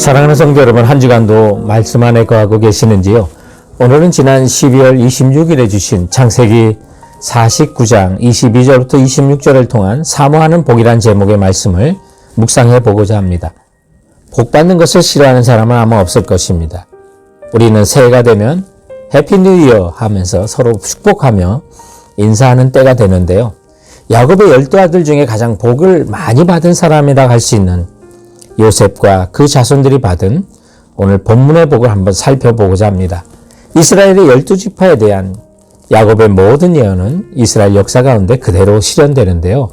사랑하는 성도 여러분, 한 주간도 말씀 안에 거하고 계시는지요? 오늘은 지난 12월 26일에 주신 창세기 49장 22절부터 26절을 통한 사모하는 복이란 제목의 말씀을 묵상해 보고자 합니다. 복 받는 것을 싫어하는 사람은 아마 없을 것입니다. 우리는 새해가 되면 해피 뉴 이어 하면서 서로 축복하며 인사하는 때가 되는데요. 야곱의 열두 아들 중에 가장 복을 많이 받은 사람이라 할 수 있는 요셉과 그 자손들이 받은 오늘 본문의 복을 한번 살펴보고자 합니다. 이스라엘의 열두 지파에 대한 야곱의 모든 예언은 이스라엘 역사 가운데 그대로 실현되는데요.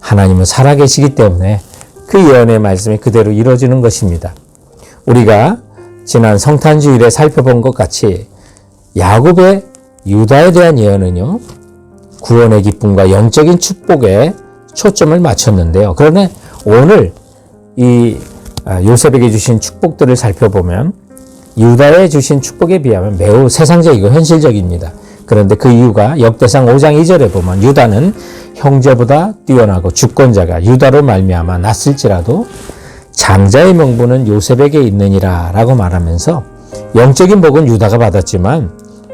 하나님은 살아계시기 때문에 그 예언의 말씀이 그대로 이루어지는 것입니다. 우리가 지난 성탄주일에 살펴본 것 같이 야곱의 유다에 대한 예언은요. 구원의 기쁨과 영적인 축복에 초점을 맞췄는데요. 그러나 오늘 이 아, 요셉에게 주신 축복들을 살펴보면 유다에 주신 축복에 비하면 매우 세상적이고 현실적입니다. 그런데 그 이유가 역대상 5장 2절에 보면 유다는 형제보다 뛰어나고 주권자가 유다로 말미암아 났을지라도 장자의 명분은 요셉에게 있느니라 라고 말하면서 영적인 복은 유다가 받았지만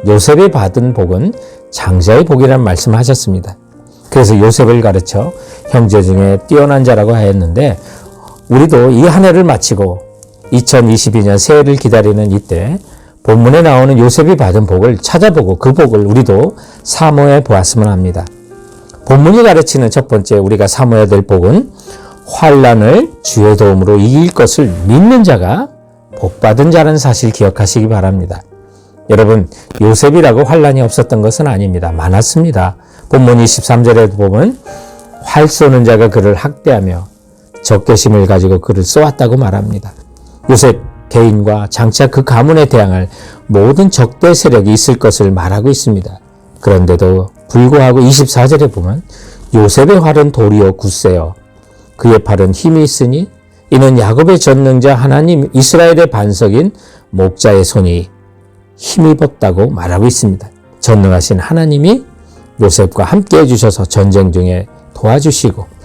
요셉이 받은 복은 장자의 복이란 말씀을 하셨습니다. 그래서 요셉을 가르쳐 형제 중에 뛰어난 자라고 하였는데 우리도 이 한 해를 마치고 2022년 새해를 기다리는 이때 본문에 나오는 요셉이 받은 복을 찾아보고 그 복을 우리도 사모해 보았으면 합니다. 본문이 가르치는 첫 번째 우리가 사모해야 될 복은 환란을 주의 도움으로 이길 것을 믿는 자가 복 받은 자라는 사실 기억하시기 바랍니다. 여러분 요셉이라고 환란이 없었던 것은 아닙니다. 많았습니다. 본문 23절에 보면 활 쏘는 자가 그를 학대하며 적개심을 가지고 그를 쏘았다고 말합니다. 요셉 개인과 장차 그 가문에 대항할 모든 적대 세력이 있을 것을 말하고 있습니다. 그런데도 불구하고 24절에 보면 요셉의 활은 도리어 굳세요. 그의 팔은 힘이 있으니 이는 야곱의 전능자 하나님 이스라엘의 반석인 목자의 손이 힘입었다고 말하고 있습니다. 전능하신 하나님이 요셉과 함께 해주셔서 전쟁 중에 도와주시고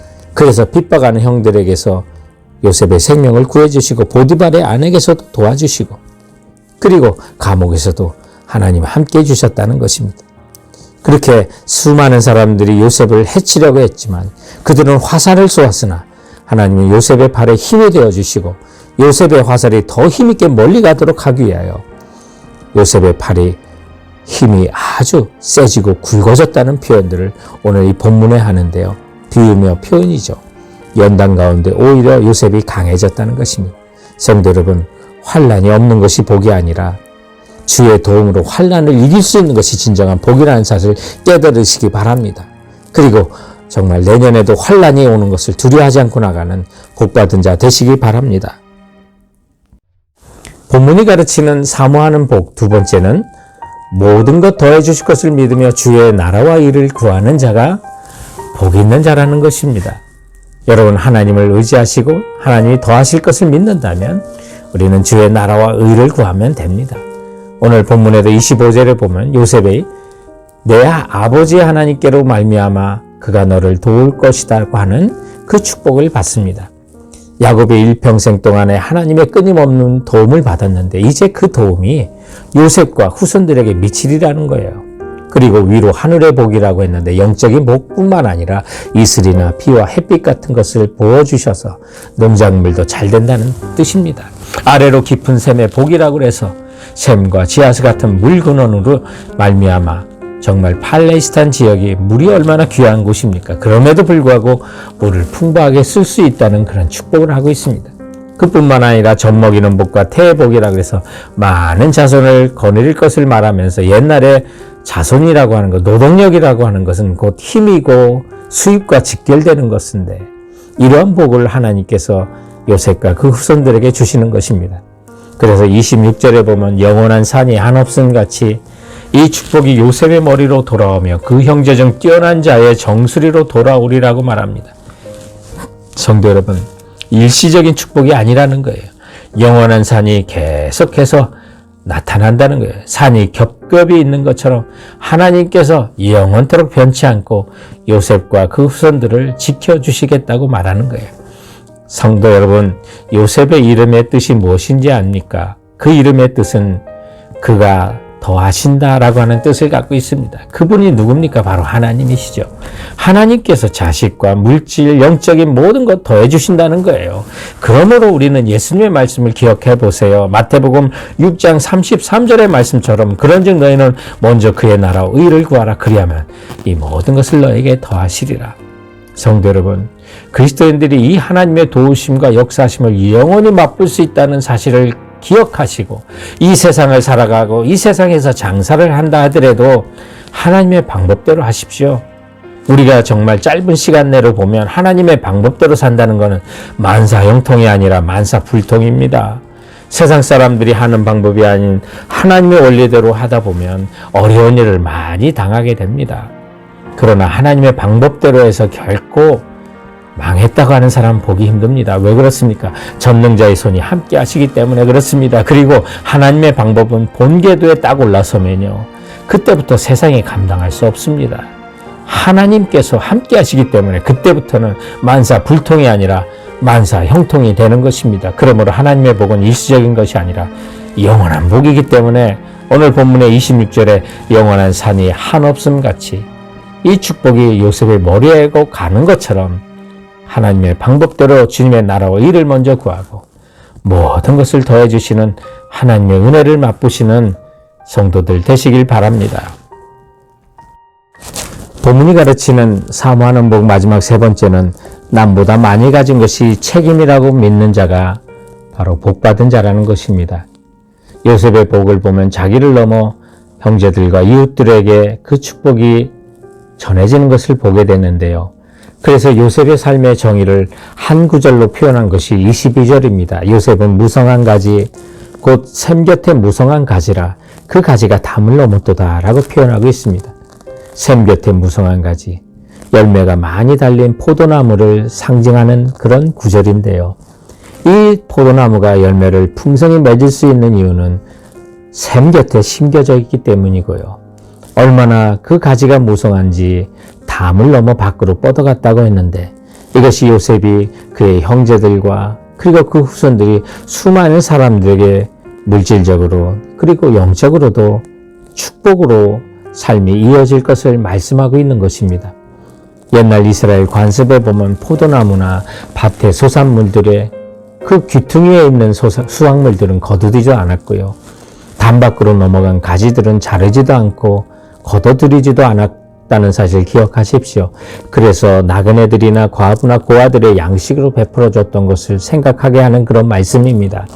그래서 핍박하는 형들에게서 요셉의 생명을 구해주시고 보디발의 아내에게서도 도와주시고 그리고 감옥에서도 하나님 함께 해주셨다는 것입니다. 그렇게 수많은 사람들이 요셉을 해치려고 했지만 그들은 화살을 쏘았으나 하나님은 요셉의 팔에 힘이 되어 주시고 요셉의 화살이 더 힘있게 멀리 가도록 하기 위하여 요셉의 팔이 힘이 아주 세지고 굵어졌다는 표현들을 오늘 이 본문에 하는데요. 비유며 표현이죠. 연단 가운데 오히려 요셉이 강해졌다는 것입니다. 성도 여러분, 환란이 없는 것이 복이 아니라 주의 도움으로 환란을 이길 수 있는 것이 진정한 복이라는 사실을 깨달으시기 바랍니다. 그리고 정말 내년에도 환란이 오는 것을 두려워하지 않고 나가는 복받은 자 되시기 바랍니다. 본문이 가르치는 사모하는 복 두 번째는 모든 것 더해 주실 것을 믿으며 주의 나라와 일을 구하는 자가 복 있는 자라는 것입니다. 여러분 하나님을 의지하시고 하나님이 더하실 것을 믿는다면 우리는 주의 나라와 의를 구하면 됩니다. 오늘 본문에도 25절에 보면 요셉이 내 아버지 하나님께로 말미암아 그가 너를 도울 것이다고 하는 그 축복을 받습니다. 야곱이 일평생 동안에 하나님의 끊임없는 도움을 받았는데 이제 그 도움이 요셉과 후손들에게 미치리라는 거예요. 그리고 위로 하늘의 복이라고 했는데 영적인 복뿐만 아니라 이슬이나 비와 햇빛 같은 것을 보여주셔서 농작물도 잘 된다는 뜻입니다. 아래로 깊은 샘의 복이라고 해서 샘과 지하스 같은 물 근원으로 말미암아 정말 팔레스타인 지역이 물이 얼마나 귀한 곳입니까? 그럼에도 불구하고 물을 풍부하게 쓸 수 있다는 그런 축복을 하고 있습니다. 그뿐만 아니라 젖먹이는 복과 태복이라 그래서 많은 자손을 거느릴 것을 말하면서 옛날에 자손이라고 하는 것, 노동력이라고 하는 것은 곧 힘이고 수입과 직결되는 것인데 이러한 복을 하나님께서 요셉과 그 후손들에게 주시는 것입니다. 그래서 26절에 보면 영원한 산이 한없음 같이 이 축복이 요셉의 머리로 돌아오며 그 형제 중 뛰어난 자의 정수리로 돌아오리라고 말합니다. 성도 여러분, 일시적인 축복이 아니라는 거예요. 영원한 산이 계속해서 나타난다는 거예요. 산이 겹겹이 있는 것처럼 하나님께서 영원토록 변치 않고 요셉과 그 후손들을 지켜주시겠다고 말하는 거예요. 성도 여러분, 요셉의 이름의 뜻이 무엇인지 압니까? 그 이름의 뜻은 그가 더하신다라고 하는 뜻을 갖고 있습니다. 그분이 누굽니까? 바로 하나님이시죠. 하나님께서 자식과 물질, 영적인 모든 것 더해 주신다는 거예요. 그러므로 우리는 예수님의 말씀을 기억해 보세요. 마태복음 6장 33절의 말씀처럼 그런즉 너희는 먼저 그의 나라와 의를 구하라 그리하면 이 모든 것을 너에게 더하시리라. 성도 여러분, 그리스도인들이 이 하나님의 도우심과 역사심을 영원히 맛볼 수 있다는 사실을 기억하시고 이 세상을 살아가고 이 세상에서 장사를 한다 하더라도 하나님의 방법대로 하십시오. 우리가 정말 짧은 시간 내로 보면 하나님의 방법대로 산다는 것은 만사형통이 아니라 만사불통입니다. 세상 사람들이 하는 방법이 아닌 하나님의 원리대로 하다 보면 어려운 일을 많이 당하게 됩니다. 그러나 하나님의 방법대로 해서 결코 망했다고 하는 사람 보기 힘듭니다. 왜 그렇습니까? 전능자의 손이 함께 하시기 때문에 그렇습니다. 그리고 하나님의 방법은 본궤도에 딱 올라서면요. 그때부터 세상에 감당할 수 없습니다. 하나님께서 함께 하시기 때문에 그때부터는 만사 불통이 아니라 만사 형통이 되는 것입니다. 그러므로 하나님의 복은 일시적인 것이 아니라 영원한 복이기 때문에 오늘 본문의 26절에 영원한 산이 한없음 같이 이 축복이 요셉의 머리에 가는 것처럼 하나님의 방법대로 주님의 나라와 일을 먼저 구하고 모든 것을 더해 주시는 하나님의 은혜를 맛보시는 성도들 되시길 바랍니다. 본문이 가르치는 사모하는 복 마지막 세 번째는 남보다 많이 가진 것이 책임이라고 믿는 자가 바로 복받은 자라는 것입니다. 요셉의 복을 보면 자기를 넘어 형제들과 이웃들에게 그 축복이 전해지는 것을 보게 되는데요. 그래서 요셉의 삶의 정의를 한 구절로 표현한 것이 22절입니다. 요셉은 무성한 가지, 곧 샘 곁에 무성한 가지라 그 가지가 담을 넘었도다 라고 표현하고 있습니다. 샘 곁에 무성한 가지, 열매가 많이 달린 포도나무를 상징하는 그런 구절인데요. 이 포도나무가 열매를 풍성히 맺을 수 있는 이유는 샘 곁에 심겨져 있기 때문이고요. 얼마나 그 가지가 무성한지 담을 넘어 밖으로 뻗어갔다고 했는데 이것이 요셉이 그의 형제들과 그리고 그 후손들이 수많은 사람들에게 물질적으로 그리고 영적으로도 축복으로 삶이 이어질 것을 말씀하고 있는 것입니다. 옛날 이스라엘 관습에 보면 포도나무나 밭의 소산물들의 그 귀퉁이에 있는 수확물들은 거두지도 않았고요. 담 밖으로 넘어간 가지들은 자르지도 않고 걷어들이지도 않았 다는 사실 기억하십시오. 그래서 나그네들이나 과부나 고아들의 양식으로 베풀어줬던 것을 생각하게 하는 그런 말씀입니다.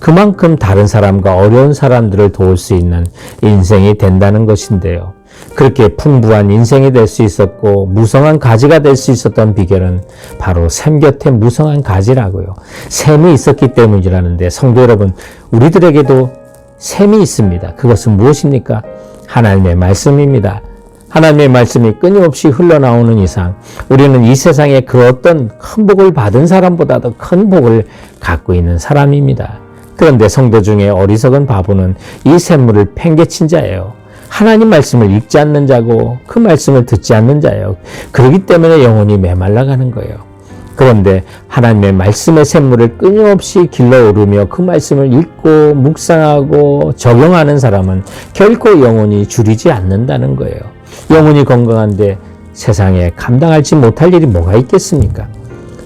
그만큼 다른 사람과 어려운 사람들을 도울 수 있는 인생이 된다는 것인데요. 그렇게 풍부한 인생이 될 수 있었고 무성한 가지가 될 수 있었던 비결은 바로 샘 곁에 무성한 가지라고요. 샘이 있었기 때문이라는데 성도 여러분, 우리들에게도 샘이 있습니다. 그것은 무엇입니까? 하나님의 말씀입니다. 하나님의 말씀이 끊임없이 흘러나오는 이상 우리는 이 세상에 그 어떤 큰 복을 받은 사람보다도 큰 복을 갖고 있는 사람입니다. 그런데 성도 중에 어리석은 바보는 이 샘물을 팽개친 자예요. 하나님 말씀을 읽지 않는 자고 그 말씀을 듣지 않는 자예요. 그렇기 때문에 영혼이 메말라가는 거예요. 그런데 하나님의 말씀의 샘물을 끊임없이 길러오르며 그 말씀을 읽고 묵상하고 적용하는 사람은 결코 영혼이 줄이지 않는다는 거예요. 영혼이 건강한데 세상에 감당할지 못할 일이 뭐가 있겠습니까?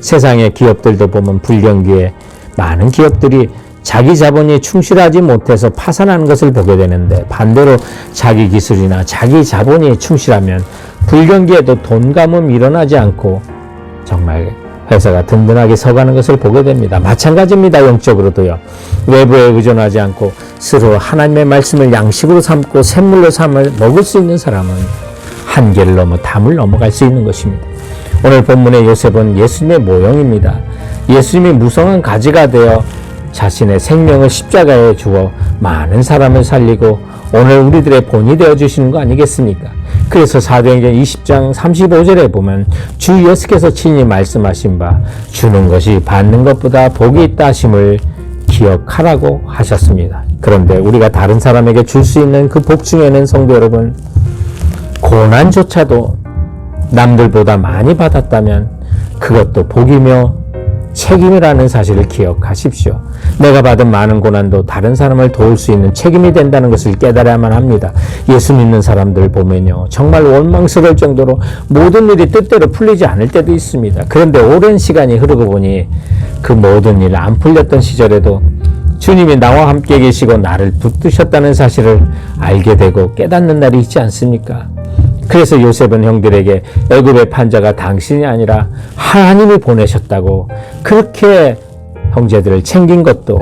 세상의 기업들도 보면 불경기에 많은 기업들이 자기 자본이 충실하지 못해서 파산하는 것을 보게 되는데 반대로 자기 기술이나 자기 자본이 충실하면 불경기에도 돈 감음 일어나지 않고 정말 회사가 든든하게 서가는 것을 보게 됩니다. 마찬가지입니다. 영적으로도요. 외부에 의존하지 않고 스스로 하나님의 말씀을 양식으로 삼고 샘물로 삼을 먹을 수 있는 사람은 한계를 넘어 담을 넘어갈 수 있는 것입니다. 오늘 본문의 요셉은 예수님의 모형입니다. 예수님이 무성한 가지가 되어 자신의 생명을 십자가에 주어 많은 사람을 살리고 오늘 우리들의 본이 되어 주시는 거 아니겠습니까? 그래서 사도행전 20장 35절에 보면 주 예수께서 친히 말씀하신 바 주는 것이 받는 것보다 복이 있다 하심을 기억하라고 하셨습니다. 그런데 우리가 다른 사람에게 줄 수 있는 그 복 중에는 성도 여러분 고난조차도 남들보다 많이 받았다면 그것도 복이며 책임이라는 사실을 기억하십시오. 내가 받은 많은 고난도 다른 사람을 도울 수 있는 책임이 된다는 것을 깨달아야만 합니다. 예수 믿는 사람들 보면요. 정말 원망스러울 정도로 모든 일이 뜻대로 풀리지 않을 때도 있습니다. 그런데 오랜 시간이 흐르고 보니 그 모든 일 안 풀렸던 시절에도 주님이 나와 함께 계시고 나를 붙드셨다는 사실을 알게 되고 깨닫는 날이 있지 않습니까? 그래서 요셉은 형들에게 애굽의 판자가 당신이 아니라 하나님이 보내셨다고 그렇게 형제들을 챙긴 것도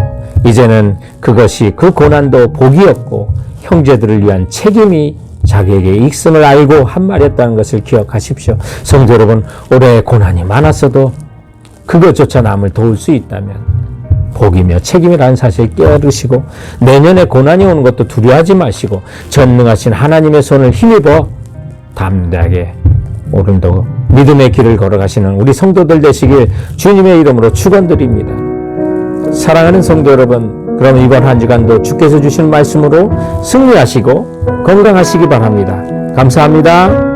이제는 그것이 그 고난도 복이었고 형제들을 위한 책임이 자기에게 있음을 알고 한 말이었다는 것을 기억하십시오. 성도 여러분, 올해 고난이 많았어도 그것조차 남을 도울 수 있다면 복이며 책임이라는 사실을 깨달으시고 내년에 고난이 오는 것도 두려워하지 마시고 전능하신 하나님의 손을 힘입어 담대하게 오늘도 믿음의 길을 걸어가시는 우리 성도들 되시길 주님의 이름으로 축원드립니다. 사랑하는 성도 여러분, 그럼 이번 한 주간도 주께서 주신 말씀으로 승리하시고 건강하시기 바랍니다. 감사합니다.